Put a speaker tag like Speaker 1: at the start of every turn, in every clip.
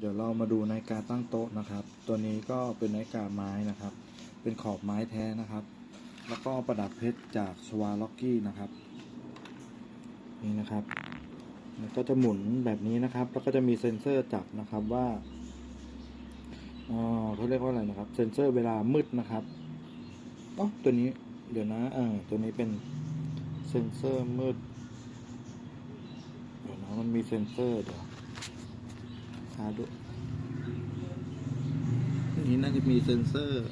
Speaker 1: เดี๋ยวเรามาดูนาฬิกาตั้งโต๊ะนะครับ ตัวนี้ก็เป็นนาฬิกาไม้นะครับ เป็นขอบไม้แท้นะครับ แล้วก็ประดับเพชรจากชวาล็อกกี้นะครับ นี่นะครับมันก็จะหมุนแบบนี้นะครับ แล้วก็จะมีเซ็นเซอร์จับนะครับว่าอ๋อเขาเรียกว่าอะไรนะครับ เซ็นเซอร์เวลามืดนะครับอ๋อตัวนี้เดี๋ยวนะเออตัวนี้เป็นเซ็นเซอร์มืด เดี๋ยวนะมันมีเซ็นเซอร์เดี๋ยว หาดูอันนี้น่าจะมีเซ็นเซอร์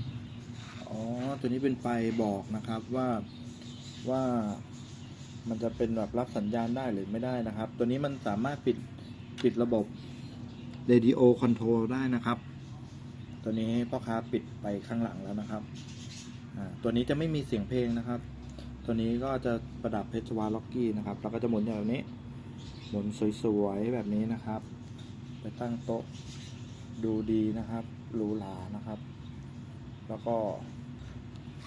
Speaker 1: อ๋อ ตัวนี้เป็นไฟบอกนะครับว่าว่ามันจะเป็นแบบรับสัญญาณได้หรือไม่ได้นะครับ ตัวนี้มันสามารถปิดปิดระบบ Radio Control ได้นะครับ ตัวนี้พ่อค้าปิดไปข้างหลังแล้วนะครับอ่าตัวนี้จะไม่มีเสียงเพลงนะครับ ตัวนี้ก็จะประดับเพชรวาล็อกกี้นะครับ แล้วก็จะหมุนอย่างแบบนี้ หมุนสวยๆแบบนี้นะครับ ไปตั้งโต๊ะดูดีนะครับหรูหรานะครับ แล้วก็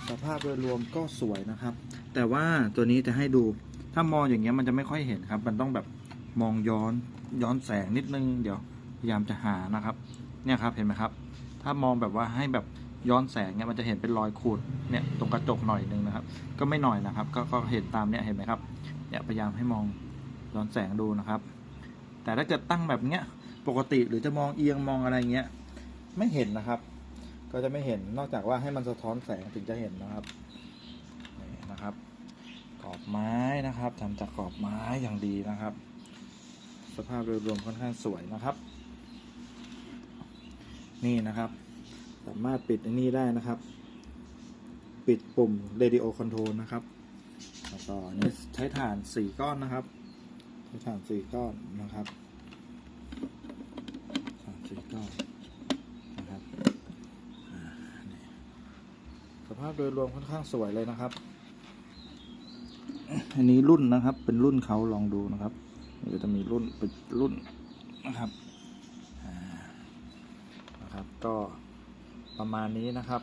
Speaker 1: สภาพโดยรวมก็สวยนะครับ แต่ว่าตัวนี้จะให้ดูถ้ามองอย่างเงี้ยมันจะไม่ค่อยเห็นครับ มันต้องแบบมองย้อนย้อนแสงนิดนึง เดี๋ยวพยายามจะหานะครับ เนี่ยครับเห็นไหมครับ ถ้ามองแบบว่าให้แบบย้อนแสงเนี่ยมันจะเห็นเป็นรอยขูดเนี่ยตรงกระจกหน่อยนึงนะครับ ก็ไม่หน่อยนะครับ ก็ก็เห็นตามเนี่ยเห็นไหมครับเนี่ยพยายามให้มองย้อนแสงดูนะครับ แต่ถ้าเกิดตั้งแบบเนี้ย ปกติหรือจะมองเอียงมองอะไรเงี้ย ไม่เห็นนะครับ ก็จะไม่เห็นนอกจากว่าให้มันสะท้อนแสงถึงจะเห็นนะครับนี่นะครับ กรอบไม้นะครับทำจากกรอบไม้อย่างดีนะครับ สภาพโดยรวมค่อนข้างสวยนะครับ นี่นะครับ สามารถปิดอันนี้ได้นะครับ ปิดปุ่ม radio control นะครับแล้วก็อันนี้ใช้ถ่านสี่ก้อนนะครับใช้ถ่านสี่ก้อนนะครับถ่านสี่ก้อนนะครับอ่านี่ สภาพโดยรวมค่อนข้างสวยเลยนะครับ อันนี้รุ่นนะครับ เป็นรุ่นเขาลองดูนะครับก็จะมีรุ่นเป็นรุ่นนะครับนะครับ ก็ประมาณนี้นะครับ